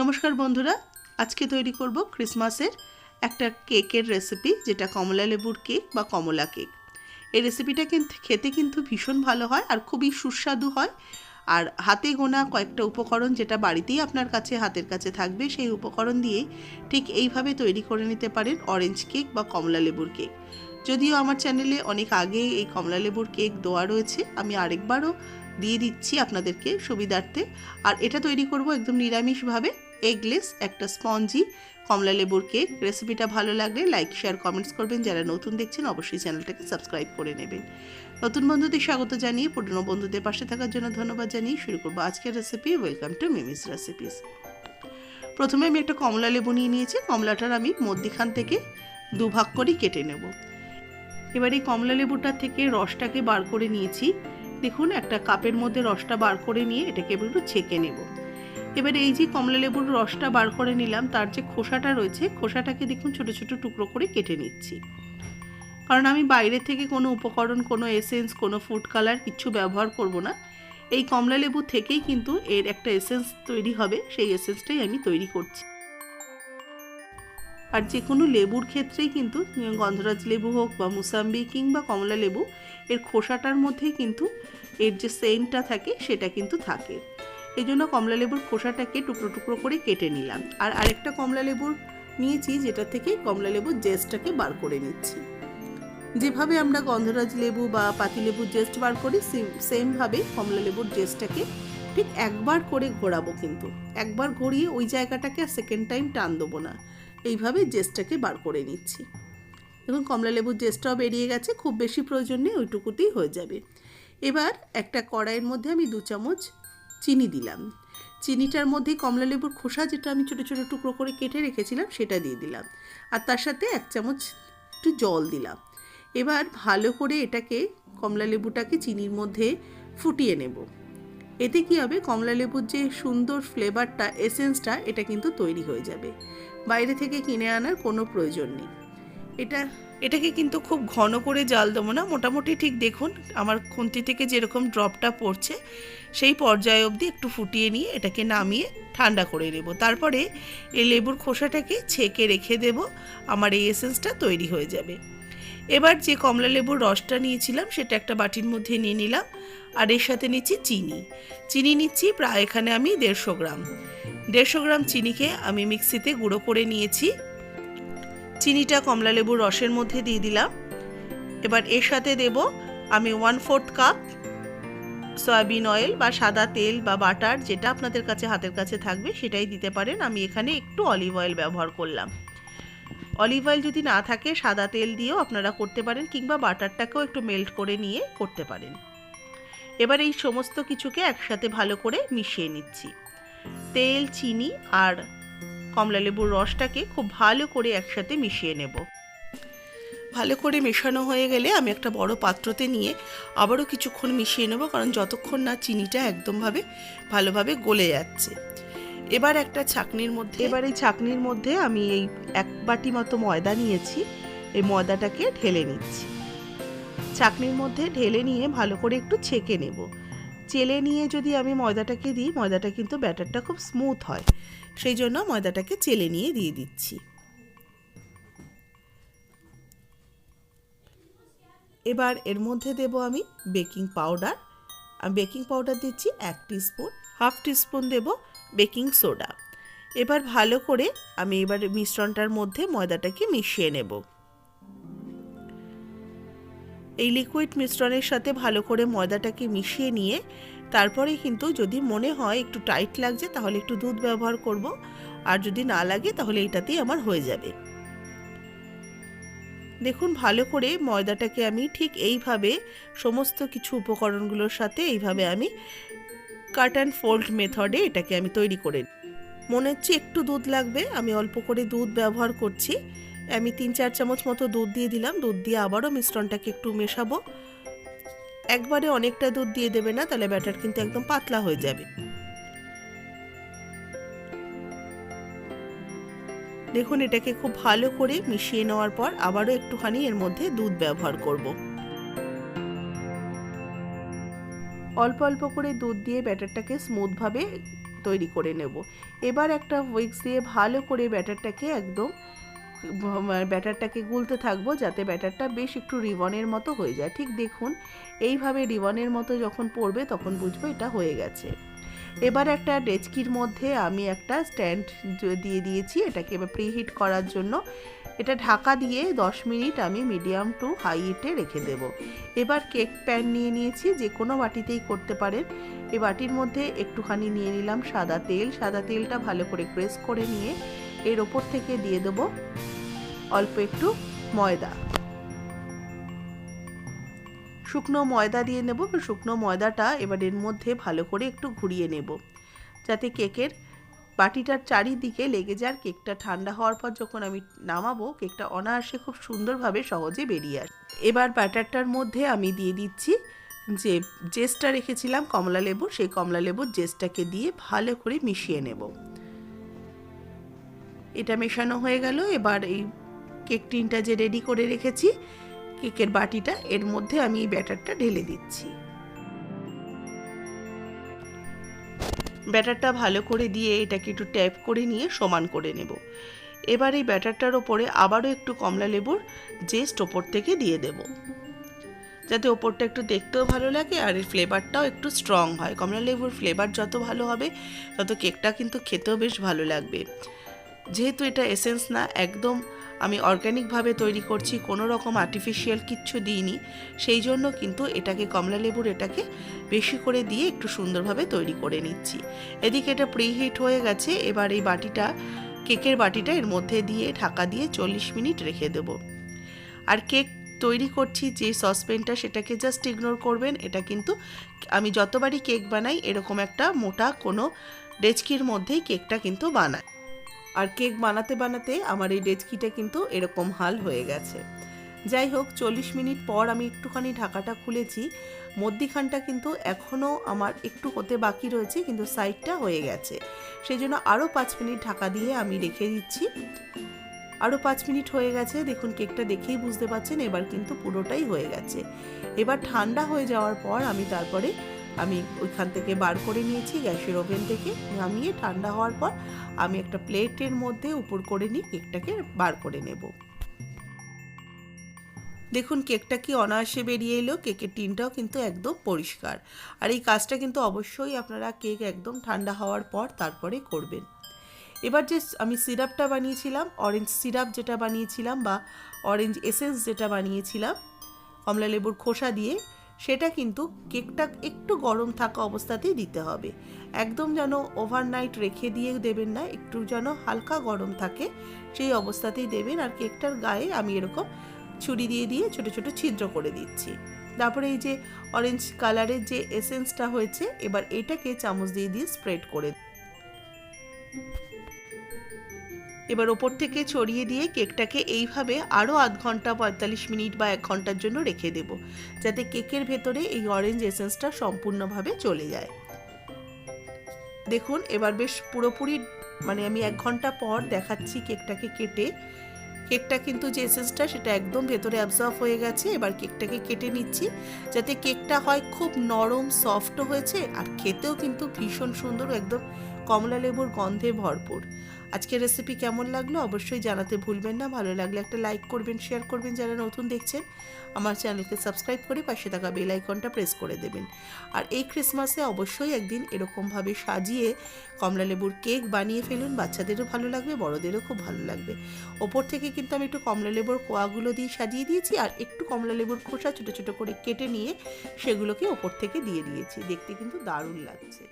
নমস্কার বন্ধুরা, আজকে তৈরি করব ক্রিসমাসের একটা কেকের রেসিপি, যেটা কমলা লেবুর কেক বা কমলা কেক। এই রেসিপিটা কিন্তু, খেতে কিন্তু ভীষণ ভালো হয় আর খুবই সুস্বাদু হয়। আর হাতে গোনা কয়েকটা উপকরণ যেটা বাড়িতেই আপনার কাছে, হাতের কাছে থাকবে, সেই উপকরণ দিয়ে ঠিক এইভাবে তৈরি করে নিতে পারেন অরেঞ্জ কেক বা কমলা লেবুর কেক। যদিও আমার চ্যানেলে অনেক আগে এই কমলা লেবুর কেক দেওয়া রয়েছে, আমি আরেকবারও দিয়ে দিচ্ছি আপনাদেরকে সুবিধার্থে। আর এটা তৈরি করব একদম নিরামিষভাবে এগলেস একটা স্পঞ্জি কমলা লেবুর কেক রেসিপিটা ভালো লাগলে লাইক শেয়ার কমেন্টস করবেন। যারা নতুন দেখছেন, অবশ্যই চ্যানেলটাকে সাবস্ক্রাইব করে নেবেন। নতুন বন্ধুদের স্বাগত জানিয়ে পুরনো বন্ধুদের পাশে থাকার জন্য ধন্যবাদ জানিয়ে শুরু করব আজকের recipe welcome to Mimi's recipes প্রথমে আমি একটা কমলা লেবু নিয়ে নিয়েছি। কমলাটার আমি মধ্যিখান থেকে দুভাগ করে কেটে নেব। এবার এই কমলা লেবুটার থেকে রসটাকে বার করে নিয়েছি। দেখুন, একটা কাপের মধ্যে রসটা বার করে নিয়ে এটাকে একটু ছেঁকে নেব। এবার এই যে কমলা লেবুর রসটা বার করে নিলাম, তার যে খোসাটা রয়েছে, খোসাটাকে দেখুন ছোট ছোট টুকরো করে কেটে নিচ্ছি। কারণ আমি বাইরে থেকে কোনো উপকরণ, কোনো এসেন্স কোনো ফুড কালার কিছু ব্যবহার করব না। এই কমলা লেবু থেকেই কিন্তু এর একটা এসেন্স তৈরি হবে, সেই এসেন্সটাই আমি তৈরি করছি। আর যে কোনো লেবুর ক্ষেত্রেই কিন্তু, গন্ধরাজ লেবু হোক বা মুসাম্বি কিংবা কমলা লেবু এর খোসাটার মধ্যেই কিন্তু এর যে সেন্টটা থাকে, সেটা কিন্তু থাকে। এই জন্য কমলা লেবুর খোসাটাকে টুকরো টুকরো করে কেটে নিলাম। আর আরেকটা কমলা লেবুর নিয়েছি, যেটা থেকে কমলা লেবুর জেস্টটাকে বার করে নিচ্ছি। যেভাবে আমরা গন্ধরাজ লেবু বা পাতিলেবুর জেস্ট বার করি সেমভাবে কমলা লেবুর জেস্টটাকে ঠিক একবার করে ঘোরাবো কিন্তু। একবার ঘুরিয়ে ওই জায়গাটাকে আর সেকেন্ড টাইম টান দেবো না। এইভাবে জেস্টটাকে বার করে নিচ্ছি। এখন কমলা লেবুর জেস্টটাও বেরিয়ে গেছে, খুব বেশি প্রয়োজন নেই, ওইটুকুতেই হয়ে যাবে। এবার একটা কড়াইয়ের মধ্যে আমি দু চামচ চিনি দিলাম। চিনিটার মধ্যে কমলা লেবুর খোসা যেটা আমি ছোটো ছোটো টুকরো করে কেটে রেখেছিলাম, সেটা দিয়ে দিলাম। আর তার সাথে এক চামচ একটু জল দিলাম। এবার ভালো করে এটাকে কমলা লেবুটাকে চিনির মধ্যে ফুটিয়ে নেব। এতে কী হবে? কমলা লেবুর যে সুন্দর ফ্লেভারটা এসেন্সটা এটা কিন্তু তৈরি হয়ে যাবে। বাইরে থেকে কিনে আনার কোনো প্রয়োজন নেই। এটা, এটাকে কিন্তু খুব ঘন করে জাল দেবো না। মোটামুটি ঠিক দেখুন, আমার খুন্তি থেকে যেরকম ড্রপটা পড়ছে, সেই পর্যায় অবধি একটু ফুটিয়ে নিয়ে এটাকে নামিয়ে ঠান্ডা করে নেব। তারপরে এই লেবুর খোসাটাকে ছেঁকে রেখে দেব, আমার এই এসেন্সটা তৈরি হয়ে যাবে। এবার যে কমলা লেবুর রসটা নিয়েছিলাম, সেটা একটা বাটির মধ্যে নিয়ে নিলাম, আর এর সাথে নিচ্ছি চিনি। চিনি নিচ্ছি প্রায় এখানে আমি দেড়শো গ্রাম। দেড়শো গ্রাম চিনিকে আমি মিক্সিতে গুঁড়ো করে নিয়েছি। চিনিটা কমলা লেবুর রসের মধ্যে দিয়ে দিলাম। এবার এর সাথে দেব আমি one fourth cup soybean oil বা সাদা তেল বা বাটার যেটা আপনাদের কাছে হাতের কাছে থাকবে সেটাই দিতে পারেন। আমি এখানে একটু অলিভ অয়েল ব্যবহার করলাম। অলিভ অয়েল যদি না থাকে সাদা তেল দিয়েও আপনারা করতে পারেন কিংবা বাটারটাকেও একটু মেল্ট করে নিয়ে করতে পারেন। এবার এই সমস্ত কিছুকে একসাথে ভালো করে মিশিয়ে নিচ্ছি। তেল, চিনি আর কমলা লেবুর রসটাকে খুব ভালো করে একসাথে মিশিয়ে নেব। ভালো করে মেশানো হয়ে গেলে আমি একটা বড় পাত্রতে নিয়ে আবারও কিছুক্ষণ মিশিয়ে নেব কারণ যতক্ষণ না চিনিটা একদমভাবে ভালোভাবে গলে যাচ্ছে। এবার একটা ছাকনির মধ্যে এবার এই ছাকনির মধ্যে আমি এই এক বাটি মতো ময়দা নিয়েছি এই ময়দাটাকে ঢেলে নিচ্ছি। ছাকনির মধ্যে ঢেলে নিয়ে ভালো করে একটু ছেঁকে নেব। চেলে নিয়ে যদি আমি ময়দাটাকে দিই, ময়দাটা কিন্তু ব্যাটারটা খুব স্মুথ হয়। সেই জন্য ময়দাটাকে চেলে নিয়ে দিয়ে দিচ্ছি। এবার এর মধ্যে দেব আমি বেকিং পাউডার। আমি বেকিং পাউডার দিচ্ছি এক স্পুন হাফ টিস্পুন দেব বেকিং সোডা। এবার ভালো করে আমি এবার মিশ্রণটার মধ্যে ময়দাটাকে মিশিয়ে নেব। এই লিকুইড মিশ্রণের সাথে ভালো করে ময়দাটাকে মিশিয়ে নিয়ে তারপরে কিন্তু যদি মনে হয় একটু টাইট লাগছে, তাহলে একটু দুধ ব্যবহার করব। আর যদি না লাগে, তাহলে এটাতেই আমার হয়ে যাবে। দেখুন, ভালো করে ময়দাটাকে আমি ঠিক এইভাবে সমস্ত কিছু উপকরণগুলোর সাথে এইভাবে আমি কাট অ্যান্ড ফোল্ড মেথডে এটাকে আমি তৈরি করে মনে হচ্ছে একটু দুধ লাগবে, আমি অল্প করে দুধ ব্যবহার করছি। আমি তিন চার চামচ মতো দুধ দিয়ে দিলাম। দুধ দিয়ে আবারও মিশ্রণটাকে একটু মেশাবো। একবারে অনেকটা দুধ দিয়ে দেবে না, তাহলে ব্যাটার কিন্তু একদম পাতলা হয়ে যাবে। দেখুন, এটাকে খুব ভালো করে মিশিয়ে নেওয়ার পর আবারও একটুখানি এর মধ্যে দুধ ব্যবহার করব। অল্প অল্প করে দুধ দিয়ে ব্যাটারটাকে স্মুথভাবে তৈরি করে নেব। এবার একটা উইক্স দিয়ে ভালো করে ব্যাটারটাকে একদম ব্যাটারটাকে গুলতে থাকব যাতে ব্যাটারটা বেশ একটু রিবনের মতো হয়ে যায়। ঠিক দেখুন, এইভাবে রিবনের মতো যখন পড়বে তখন বুঝব এটা হয়ে গেছে। এবার একটা ডেচকির মধ্যে আমি একটা স্ট্যান্ড দিয়ে দিয়েছি এটাকে এবার প্রিহিট করার জন্য। এটা ঢাকা দিয়ে 10 মিনিট আমি মিডিয়াম টু হাই হিটে রেখে দেব। এবার কেক প্যান নিয়ে নিয়েছি, যে কোনো বাটিতেই করতে পারেন। এই বাটির মধ্যে একটুখানি নিয়ে নিলাম সাদা তেল। সাদা তেলটা ভালো করে প্রেস করে নিয়ে এর ওপর থেকে দিয়ে দেবো। অল্প একটু ময়দা। শুকনো ময়দা দিয়ে নেব। শুকনো ময়দাটা এবার এর মধ্যে ভালো করে একটু ঘুরিয়ে নেব। যাতে কেকের বাটিটার চারিদিকে লেগে যার কেকটা ঠান্ডা হওয়ার পর যখন আমি নামাবো, কেকটা অনায়াসে খুব সুন্দরভাবে সহজে বেরিয়ে আসে এবার ব্যাটারটার মধ্যে আমি দিয়ে দিচ্ছি যে জেসটা রেখেছিলাম, কমলা লেবু, সেই কমলা লেবুর জেসটাকে দিয়ে ভালো করে মিশিয়ে নেব। এটা মেশানো হয়ে গেল। এবার এই কেক টিনটা যে রেডি করে রেখেছি, কেকের বাটিটা এর মধ্যে আমি এই ব্যাটারটা ঢেলে দিচ্ছি। ব্যাটারটা ভালো করে দিয়ে এটাকে একটু ট্যাপ করে নিয়ে সমান করে নেব। এবার এই ব্যাটারটার ওপরে আবারও একটু কমলা লেবুর জেস্ট ওপর থেকে দিয়ে দেব। যাতে ওপরটা একটু দেখতেও ভালো লাগে আর এর ফ্লেভারটাও একটু স্ট্রং হয়। কমলা লেবুর ফ্লেভার যত ভালো হবে, তত কেকটা কিন্তু খেতেও বেশ ভালো লাগবে। যেহেতু এটা এসেন্স না, একদম আমি অর্গ্যানিকভাবে তৈরি করছি, কোনো রকম আর্টিফিশিয়াল কিচ্ছু দিইনি। সেই জন্য কিন্তু এটাকে কমলা লেবুর এটাকে বেশি করে দিয়ে একটু সুন্দরভাবে তৈরি করে নিচ্ছি। এদিকে এটা প্রিহিট হয়ে গেছে, এবার এই বাটিটা কেকের বাটিটা এর মধ্যে দিয়ে ঢাকা দিয়ে চল্লিশ মিনিট রেখে দেবো। আর কেক তৈরি করছি, যে সসপ্যানটা সেটাকে জাস্ট ইগনোর করবেন, এটা কিন্তু আমি যতবারই কেক বানাই, এরকম একটা মোটা কোনো ডেচকির মধ্যেই কেকটা কিন্তু বানাই। আর কেক বানাতে বানাতে আমার এই ডেচকিটা কিন্তু এরকম হাল হয়ে গেছে। যাই হোক, চল্লিশ মিনিট পর আমি একটুখানি ঢাকাটা খুলেছি। মধ্যিখানটা কিন্তু এখনও আমার একটু হতে বাকি রয়েছে, কিন্তু সাইডটা হয়ে গেছে। সেই জন্য আরও পাঁচ মিনিট ঢাকা দিয়ে আমি রেখে দিচ্ছি। আরও পাঁচ মিনিট হয়ে গেছে, দেখুন কেকটা দেখেই বুঝতে পারছেন, এবার কিন্তু পুরোটাই হয়ে গেছে। এবার ঠান্ডা হয়ে যাওয়ার পর আমি তারপরে আমি ওইখান থেকে বার করে নিয়েছি গ্যাসের ওভেন থেকে, নামিয়ে ঠান্ডা হওয়ার পর আমি একটা প্লেটের মধ্যে উপর করে নিয়ে কেকটাকে বার করে নেব। দেখুন কেকটা কি অনায়াসে বেরিয়ে এলো, কেকের টিনটাও কিন্তু একদম পরিষ্কার। আর এই কাজটা কিন্তু অবশ্যই আপনারা কেক একদম ঠান্ডা হওয়ার পর তারপরে করবেন। এবার যে আমি সিরাপটা বানিয়েছিলাম অরেঞ্জ সিরাপ যেটা বানিয়েছিলাম বা অরেঞ্জ এসেন্স যেটা বানিয়েছিলাম কমলা লেবুর খোসা দিয়ে সেটা কিন্তু কেকটা একটু গরম থাকা অবস্থাতেই দিতে হবে। একদম যেন ওভারনাইট রেখে দিয়ে দেবেন না, একটু যেন হালকা গরম থাকে সেই অবস্থাতেই দেবেন। আর কেকটার গায়ে আমি এরকম ছুরি দিয়ে দিয়ে ছোট ছোট ছিদ্র করে দিচ্ছি। তারপরে এই যে অরেঞ্জ কালারের যে এসেন্সটা হয়েছে, এবার এটাকে চামচ দিয়ে দিয়ে স্প্রেড করে এবার ওপর থেকে ছড়িয়ে দিয়ে কেকটাকে এইভাবে আরও আধ ঘণ্টা, পঁয়তাল্লিশ মিনিট বা এক ঘণ্টার জন্য রেখে দেব, যাতে কেকের ভেতরে এই অরেঞ্জ এসেন্সটা সম্পূর্ণভাবে চলে যায়। দেখুন, এবার বেশ পুরোপুরি মানে আমি এক ঘণ্টা পর দেখাচ্ছি কেকটাকে কেটে। কেকটা কিন্তু যে এসেন্সটা সেটা একদম ভেতরে অ্যাবজর্ব হয়ে গেছে। এবার কেকটাকে কেটে নিচ্ছি, যাতে কেকটা হয় খুব নরম সফটও হয়েছে, আর খেতেও কিন্তু ভীষণ সুন্দর, একদম কমলা লেবুর গন্ধে ভরপুর। আজকের রেসিপি কেমন লাগল অবশ্যই জানাতে ভুলবেন না। ভালো লাগলে একটা লাইক করবেন শেয়ার করবেন যারা নতুন দেখছেন। আমার চ্যানেলকে সাবস্ক্রাইব করে পাশে থাকা বেল আইকনটা প্রেস করে দেবেন। আর এই ক্রিসমাসে অবশ্যই একদিন এরকমভাবে সাজিয়ে কমলা লেবুর কেক বানিয়ে ফেলুন। বাচ্চাদেরও ভালো লাগবে, বড়দেরও খুব ভালো লাগবে। ওপর থেকে কিন্তু আমি একটু কমলা লেবুর কোয়াগুলো দিয়ে সাজিয়ে দিয়েছি আর একটু কমলা লেবুর খোসা ছোটো ছোটো করে কেটে নিয়ে সেগুলোকে ওপর থেকে দিয়ে দিয়েছি। দেখতে কিন্তু দারুণ লাগছে।